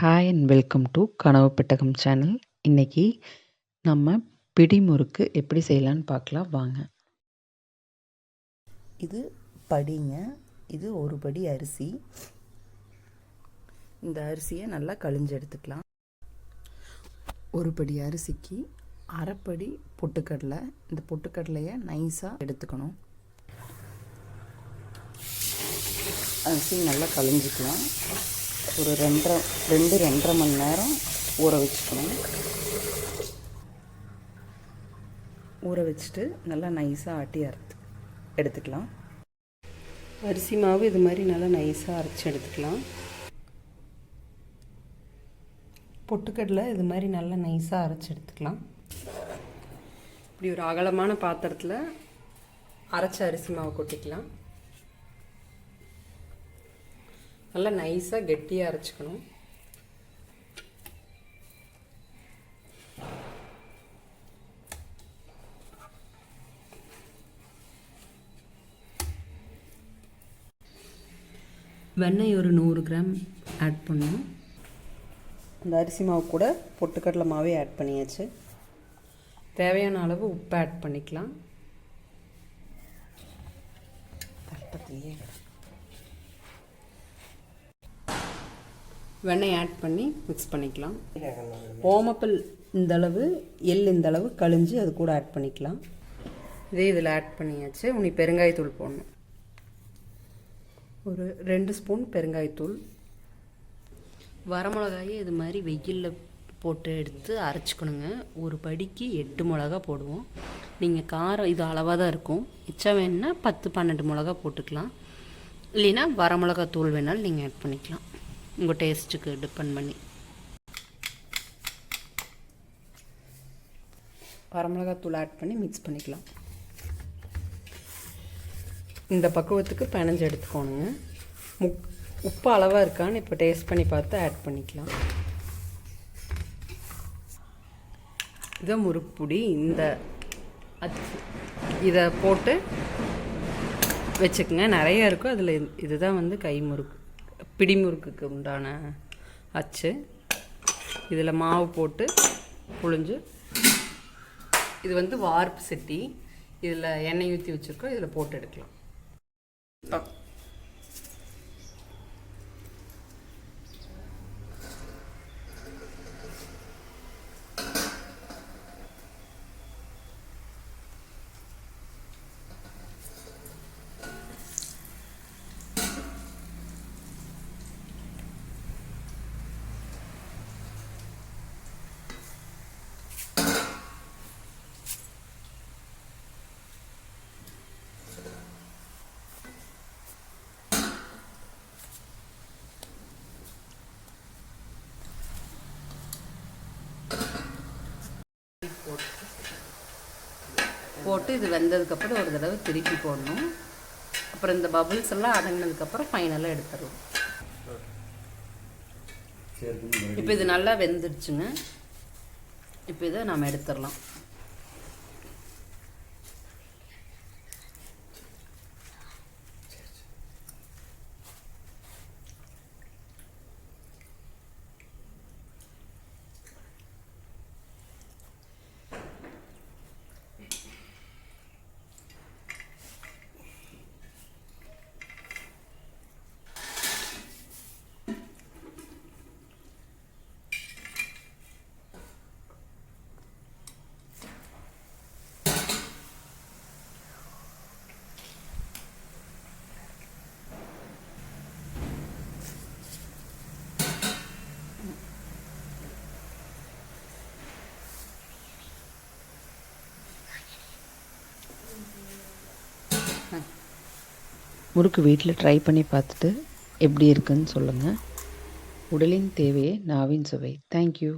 Hi and welcome to கனவு பெட்டகம் channel இன்றைக்கி நம்ம பிடி முறுக்கு எப்படி செய்யலான்னு பார்க்கலாம். வாங்க. இது படிங்க. இது ஒரு படி அரிசி. இந்த அரிசியை நல்லா கழிஞ்சு எடுத்துக்கலாம். ஒரு படி அரிசிக்கு அரைப்படி பொட்டுக்கடலை. இந்த பொட்டுக்கடலையை நைஸாக எடுத்துக்கணும். அரிசி நல்லா கழிஞ்சிக்கலாம். ஒரு ரெண்டரை ரெண்டு ரெண்டரை மணி நேரம் ஊற வச்சுக்கணும். ஊற வச்சுட்டு நல்லா நைஸாக ஆட்டி அரைத்து எடுத்துக்கலாம். அரிசி மாவு இது மாதிரி நல்லா நைஸாக அரைச்சி எடுத்துக்கலாம். பொட்டுக்கடலை இது மாதிரி நல்லா நைஸாக அரைச்சி எடுத்துக்கலாம். இப்படி ஒரு அகலமான பாத்திரத்தில் அரைச்ச அரிசி மாவு கொட்டிக்கலாம். நல்லா நைஸாக கெட்டியாக அரைச்சிக்கணும். வெண்ணெய் ஒரு நூறு கிராம் ஆட் பண்ணணும். அந்த அரிசி மாவு கூட பொட்டுக்கடலை மாவே ஆட் பண்ணியாச்சு. தேவையான அளவு உப்பு ஆட் பண்ணிக்கலாம். தட்டத்திலேயே வெண்ணெய் ஆட் பண்ணி மிக்ஸ் பண்ணிக்கலாம். ஓமப்பல் இந்த அளவு எள் இந்த அளவு கழிஞ்சு அது கூட ஆட் பண்ணிக்கலாம். இதே இதில் ஆட் பண்ணியாச்சு. உனி பெருங்காயத்தூள் போடணும். ஒரு ரெண்டு ஸ்பூன் பெருங்காயத்தூள். வரமிளகாயை இது மாதிரி வெயிலில் போட்டு எடுத்து அரைச்சிக்கணுங்க. ஒரு படிக்கு எட்டு மிளகா போடுவோம். நீங்கள் காரம் இது அளவாக தான் இருக்கும். மிச்சா வேணுன்னா பத்து பன்னெண்டு மிளகா போட்டுக்கலாம். இல்லைன்னா வரமிளகா தூள் வேணாலும் நீங்கள் ஆட் பண்ணிக்கலாம். உங்கள் டேஸ்ட்டுக்கு டிபெண்ட் பண்ணி. வரமிளகாத்தூள் ஆட் பண்ணி மிக்ஸ் பண்ணிக்கலாம். இந்த பக்குவத்துக்கு பனஞ்சு எடுத்துக்கோணுங்க. முக் உப்பு அளவாக இருக்கான்னு இப்போ டேஸ்ட் பண்ணி பார்த்து ஆட் பண்ணிக்கலாம். இதை முறுக்குப்பொடி இந்த அச்சு இதை போட்டு வச்சுக்கோங்க. நிறைய இருக்கும். அதில் இதுதான் வந்து கை முறுக்கு. பிடிமுறுக்குக்கு உண்டான அச்சு. இதில் மாவு போட்டு புழிஞ்சு இது வந்து வார்ப்பு செட்டி. இதில் எண்ணெய் ஊற்றி வச்சுருக்கோம் இதில் போட்டு எடுக்கலாம். போட்டு இது வெந்ததுக்கப்புறம் ஒரு தடவை திருப்பி போடணும். அப்புறம் இந்த பபுள்ஸ் எல்லாம் அடங்கினதுக்கப்புறம் ஃபைனலாக எடுத்துடலாம். இப்போ இது நல்லா வெந்துடுச்சுங்க இப்போ இதை நம்ம எடுத்துடலாம். முறுக்கு வீட்டில் ட்ரை பண்ணி பார்த்துட்டு எப்படி இருக்குன்னு சொல்லுங்கள் உடலின் தேவையே நாவின் சுவை. தேங்க்யூ